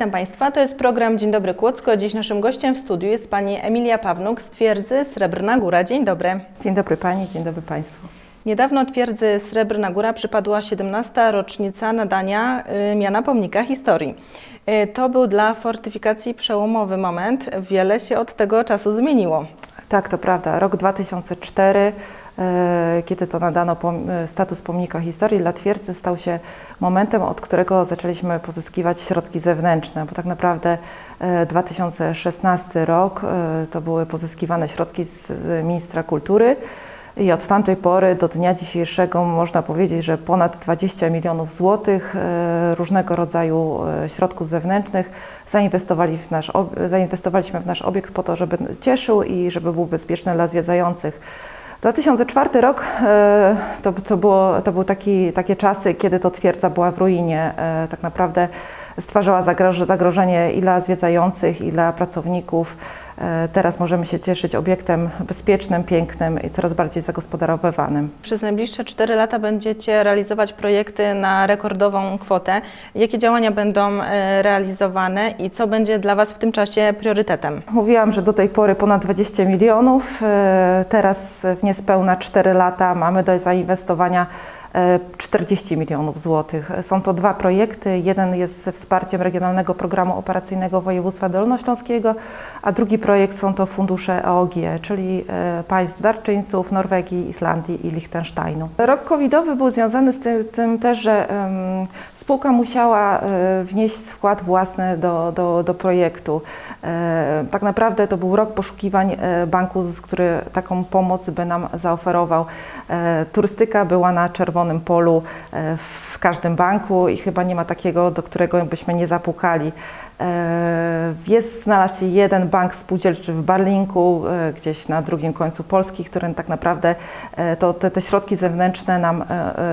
Witam Państwa, to jest program Dzień Dobry Kłodzko. Dziś naszym gościem w studiu jest Pani Emilia Pawnuk z twierdzy Srebrna Góra. Dzień dobry. Dzień dobry Pani, dzień dobry Państwu. Niedawno twierdzy Srebrna Góra przypadła 17. rocznica nadania y, miana Pomnika Historii. Y, to był dla fortyfikacji przełomowy moment. Wiele się od tego czasu zmieniło. Tak, to prawda. Rok 2004, e, kiedy to nadano e, status pomnika historii dla twierdzy, stał się momentem, od którego zaczęliśmy pozyskiwać środki zewnętrzne, bo tak naprawdę e, 2016 rok e, to były pozyskiwane środki z ministra kultury. I od tamtej pory do dnia dzisiejszego można powiedzieć, że ponad 20 milionów złotych e, różnego rodzaju e, środków zewnętrznych zainwestowali w nasz, zainwestowaliśmy w nasz obiekt po to, żeby cieszył i żeby był bezpieczny dla zwiedzających. 2004 rok e, to, to, było, to były taki, takie czasy, kiedy to twierdza była w ruinie. E, Tak naprawdę stwarzała zagroż- zagrożenie i dla zwiedzających, i dla pracowników. E, Teraz możemy się cieszyć obiektem bezpiecznym, pięknym i coraz bardziej zagospodarowywanym. Przez najbliższe 4 lata będziecie realizować projekty na rekordową kwotę. Jakie działania będą y, realizowane i co będzie dla Was w tym czasie priorytetem? Mówiłam, że do tej pory ponad 20 milionów. e, Teraz w niespełna 4 lata mamy do zainwestowania e, 40 milionów złotych. Są to dwa projekty. Jeden jest ze wsparciem Regionalnego Programu Operacyjnego Województwa Dolnośląskiego, a drugi projekt są to fundusze EOG, czyli e, państw darczyńców Norwegii, Islandii i Liechtensteinu. Rok covidowy był związany z tym, tym też, że spółka musiała e, wnieść wkład własny do, do, do projektu. E, Tak naprawdę to był rok poszukiwań e, banku, który taką pomoc by nam zaoferował. Turystyka była na czerwonym polu w każdym banku i chyba nie ma takiego, do którego byśmy nie zapukali. Jest, znalazł się jeden bank spółdzielczy w Barlinku, e, gdzieś na drugim końcu Polski, który tak naprawdę e, to, te, te środki zewnętrzne nam, e,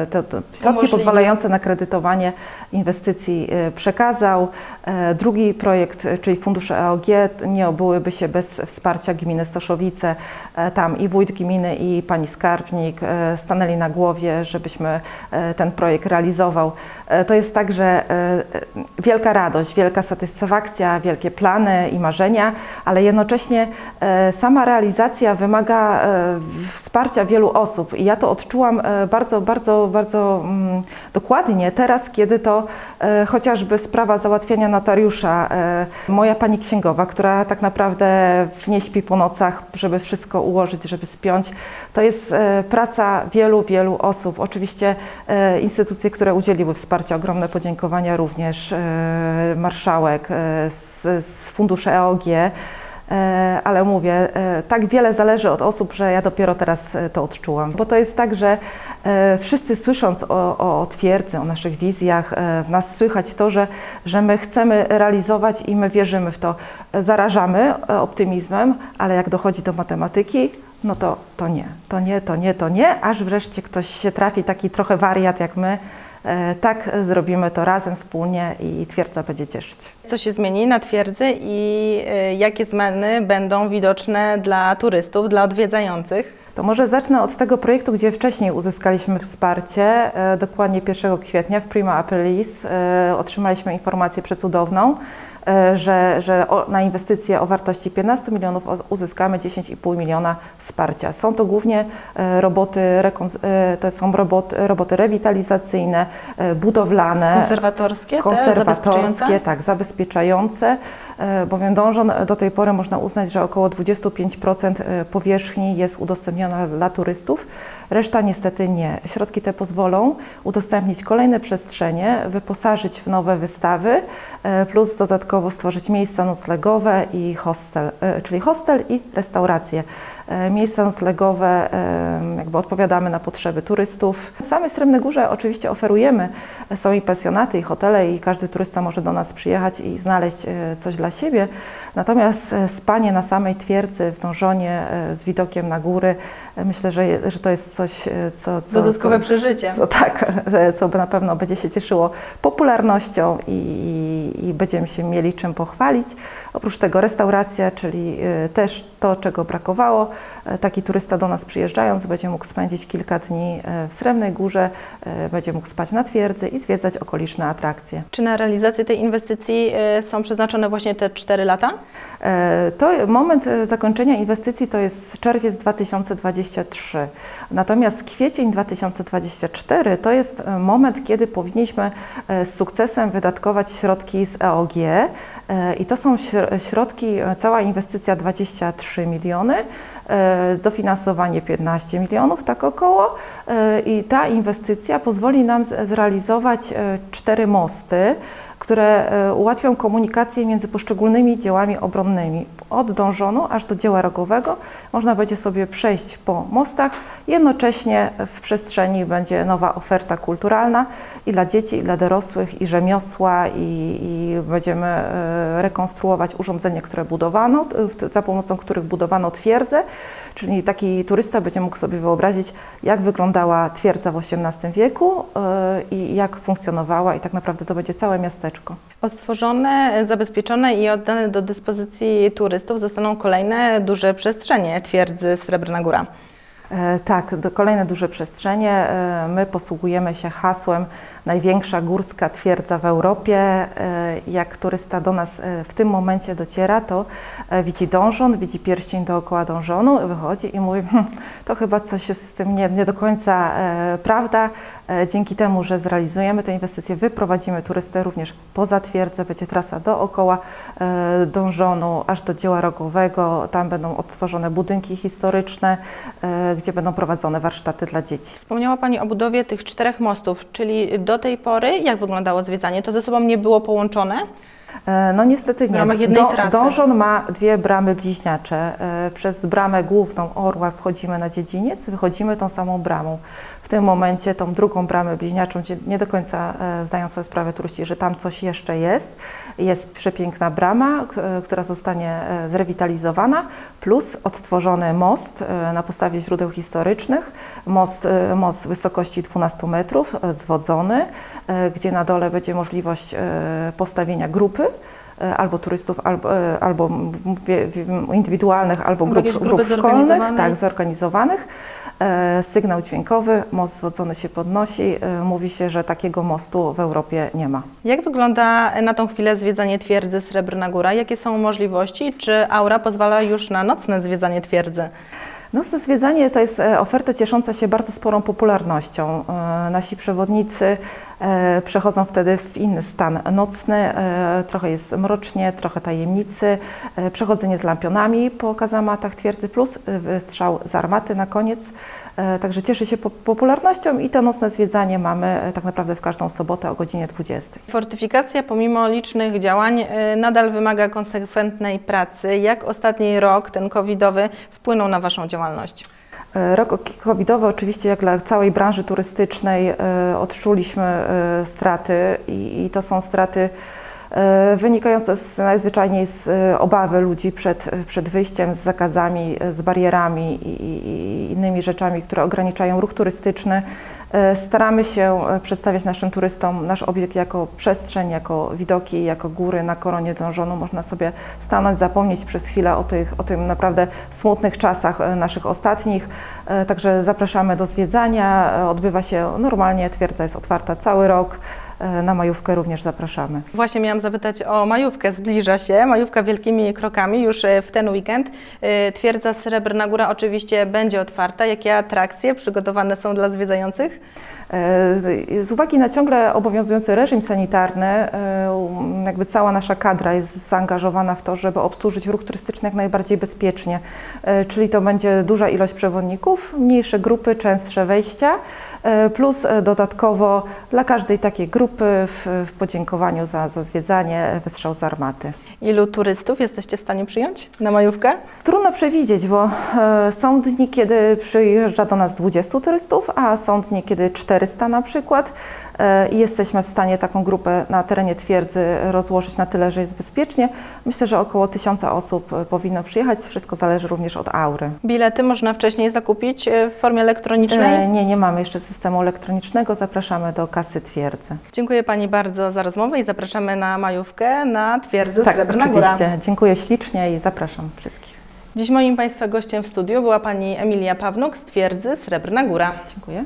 e, te, te środki Umożliwił. pozwalające na kredytowanie inwestycji przekazał. Drugi projekt, czyli fundusze EOG, nie obyłyby się bez wsparcia gminy Stoszowice. Tam i wójt gminy, i pani skarbnik stanęli na głowie, żebyśmy ten projekt realizował. To jest także wielka radość, wielka satysfakcja, wielkie plany i marzenia, ale jednocześnie e, sama realizacja wymaga e, wsparcia wielu osób i ja to odczułam e, bardzo, bardzo, bardzo mm, dokładnie teraz, kiedy to chociażby sprawa załatwiania notariusza, moja pani księgowa, która tak naprawdę nie śpi po nocach, żeby wszystko ułożyć, żeby spiąć, to jest praca wielu, wielu osób. Oczywiście instytucje, które udzieliły wsparcia, ogromne podziękowania również, marszałek e, z, z funduszy EOG, E, ale mówię, e, tak wiele zależy od osób, że ja dopiero teraz e, to odczułam. Bo to jest tak, że wszyscy słysząc o, o twierdzy, o naszych wizjach, w nas słychać to, że, że my chcemy realizować i my wierzymy w to. Zarażamy optymizmem, ale jak dochodzi do matematyki, no to, to nie, to nie, to nie, to nie, aż wreszcie ktoś się trafi, taki trochę wariat jak my. E, Tak, e, zrobimy to razem, wspólnie i twierdza będzie cieszyć. Co się zmieni na twierdzy i y, jakie zmiany będą widoczne dla turystów, dla odwiedzających? To może zacznę od tego projektu, gdzie wcześniej uzyskaliśmy wsparcie. E, Dokładnie 1 kwietnia w Prima Aprilis e, otrzymaliśmy informację przecudowną, e, że, że o, na inwestycje o wartości 15 milionów uzyskamy 10,5 miliona wsparcia. Są to głównie e, roboty, e, to są roboty, roboty rewitalizacyjne, e, budowlane. Konserwatorskie? Konserwatorskie, zabezpieczające? tak, zabezpieczające, e, bowiem dążą do tej pory można uznać, że około 25% e, powierzchni jest udostępniona dla turystów, reszta niestety nie. Środki te pozwolą udostępnić kolejne przestrzenie, wyposażyć w nowe wystawy, e, plus dodatkowo stworzyć miejsca noclegowe i hostel, e, czyli hostel i restauracje. E, Miejsca noclegowe, e, jakby odpowiadamy na potrzeby turystów. W samej Srebrnej Górze oczywiście oferujemy, e, są i pensjonaty, i hotele, i każdy turysta może do nas przyjechać i znaleźć coś dla siebie. Natomiast spanie na samej twierdzy w dążonie z widokiem na góry, myślę, że, je, że to jest coś, co, co, Dodatkowe co, przeżycie. co, tak, co by na pewno będzie się cieszyło popularnością i, i, i będziemy się mieli czym pochwalić. Oprócz tego restauracja, czyli też to, czego brakowało. E, Taki turysta do nas przyjeżdżając będzie mógł spędzić kilka dni e, w Srebrnej Górze, e, będzie mógł spać na twierdzy i zwiedzać okoliczne atrakcje. Czy na realizację tej inwestycji są przeznaczone właśnie te 4 lata? To moment zakończenia inwestycji to jest czerwiec 2023. Natomiast kwiecień 2024 to jest moment, kiedy powinniśmy z sukcesem wydatkować środki z EOG. I to są śr- środki, cała inwestycja 23 miliony, e, dofinansowanie 15 milionów, tak około. E, I ta inwestycja pozwoli nam zrealizować e, cztery mosty które ułatwią komunikację między poszczególnymi dziełami obronnymi. Od dążonu aż do dzieła rogowego. Można będzie sobie przejść po mostach, jednocześnie w przestrzeni będzie nowa oferta kulturalna i dla dzieci, i dla dorosłych, i rzemiosła, i, i będziemy e, rekonstruować urządzenia, które budowano, za pomocą których budowano twierdzę, czyli taki turysta będzie mógł sobie wyobrazić, jak wyglądała twierdza w XVIII wieku e, i jak funkcjonowała i tak naprawdę to będzie całe miasteczko. Odtworzone, zabezpieczone i oddane do dyspozycji turystów zostaną kolejne duże przestrzenie twierdzy Srebrna Góra. E, Tak, kolejne duże przestrzenie. E, My posługujemy się hasłem największa górska twierdza w Europie. E, Jak turysta do nas e, w tym momencie dociera, to e, widzi dążon, widzi pierścień dookoła dążonu, wychodzi i mówi, hm, to chyba coś jest z tym nie, nie do końca prawda. Dzięki temu, że zrealizujemy tę inwestycję, wyprowadzimy turystę również poza twierdzę, będzie trasa dookoła dążonu, aż do dzieła rogowego. Tam będą odtworzone budynki historyczne, gdzie będą prowadzone warsztaty dla dzieci. Wspomniała Pani o budowie tych czterech mostów, czyli do tej pory jak wyglądało zwiedzanie? To ze sobą nie było połączone? E, No niestety nie. trasy. Dążon ma dwie bramy bliźniacze. E, Przez bramę główną Orła wchodzimy na dziedziniec, wychodzimy tą samą bramą. W tym momencie tą drugą bramę bliźniaczą, gdzie nie do końca e, zdają sobie sprawę turyści, że tam coś jeszcze jest. Jest przepiękna brama, która zostanie zrewitalizowana, plus odtworzony most na podstawie źródeł historycznych. Most, most wysokości 12 metrów, zwodzony, gdzie na dole będzie możliwość postawienia grupy e, albo turystów, albo, e, albo indywidualnych, albo grup, grup szkolnych, tak, zorganizowanych. E, Sygnał dźwiękowy, most zwodzony się podnosi. Mówi się, że takiego mostu w Europie nie ma. Jak wygląda na tą chwilę zwiedzanie twierdzy Srebrna Góra? Jakie są możliwości? Czy aura pozwala już na nocne zwiedzanie twierdzy? Nocne zwiedzanie to jest oferta ciesząca się bardzo sporą popularnością. Nasi przewodnicy przechodzą wtedy w inny stan nocny, e, trochę jest mrocznie, trochę tajemnicy, e, przechodzenie z lampionami po kazamatach twierdzy, plus e, strzał z armaty na koniec. E, Także cieszy się po- popularnością i to nocne zwiedzanie mamy e, tak naprawdę w każdą sobotę o godzinie 20. Fortyfikacja pomimo licznych działań nadal wymaga konsekwentnej pracy. Jak ostatni rok, ten covidowy, wpłynął na Waszą działalność? E, Rok covidowy oczywiście jak dla całej branży turystycznej e, odczuliśmy e, straty i, to są straty wynikające z, najzwyczajniej z obawy ludzi przed, przed wyjściem, z zakazami, z barierami i, i innymi rzeczami, które ograniczają ruch turystyczny. E, Staramy się e, przedstawiać naszym turystom nasz obiekt jako przestrzeń, jako widoki, jako góry na koronie dążonu. Można sobie stanąć, zapomnieć przez chwilę o, tych, o tym naprawdę smutnych czasach e, naszych ostatnich. Także zapraszamy do zwiedzania. Odbywa się normalnie, twierdza jest otwarta cały rok. E, Na majówkę również zapraszamy. Właśnie miałam zapytać o majówkę. Zbliża się. Majówka wielkimi krokami już y, w ten weekend. Y, Twierdza Srebrna Góra oczywiście będzie otwarta. Jakie atrakcje przygotowane są dla zwiedzających? E, Z uwagi na ciągle obowiązujący reżim sanitarny, e, jakby cała nasza kadra jest zaangażowana w to, żeby obsłużyć ruch turystyczny jak najbardziej bezpiecznie. E, Czyli to będzie duża ilość przewodników, mniejsze grupy, częstsze wejścia, e, plus e, dodatkowo dla każdej takiej grupy w, w podziękowaniu za, za zwiedzanie wystrzał z armaty. Ilu turystów jesteście w stanie przyjąć na majówkę? Trudno przewidzieć, bo e, są dni, kiedy przyjeżdża do nas 20 turystów, a są dni, kiedy 400 na przykład. E, I jesteśmy w stanie taką grupę na terenie twierdzy rozłożyć na tyle, że jest bezpiecznie. Myślę, że około 1000 osób e, powinno przyjechać. Wszystko zależy również od aury. Bilety można wcześniej zakupić y, w formie elektronicznej? E, Nie, nie mamy jeszcze systemu elektronicznego. Zapraszamy do kasy twierdzy. Dziękuję Pani bardzo za rozmowę i zapraszamy na majówkę na Twierdzę tak, Srebrna Góra. oczywiście. Dziękuję ślicznie i zapraszam wszystkich. Dziś moim Państwa gościem w studiu była Pani Emilia Pawnuk z twierdzy Srebrna Góra. Dziękuję.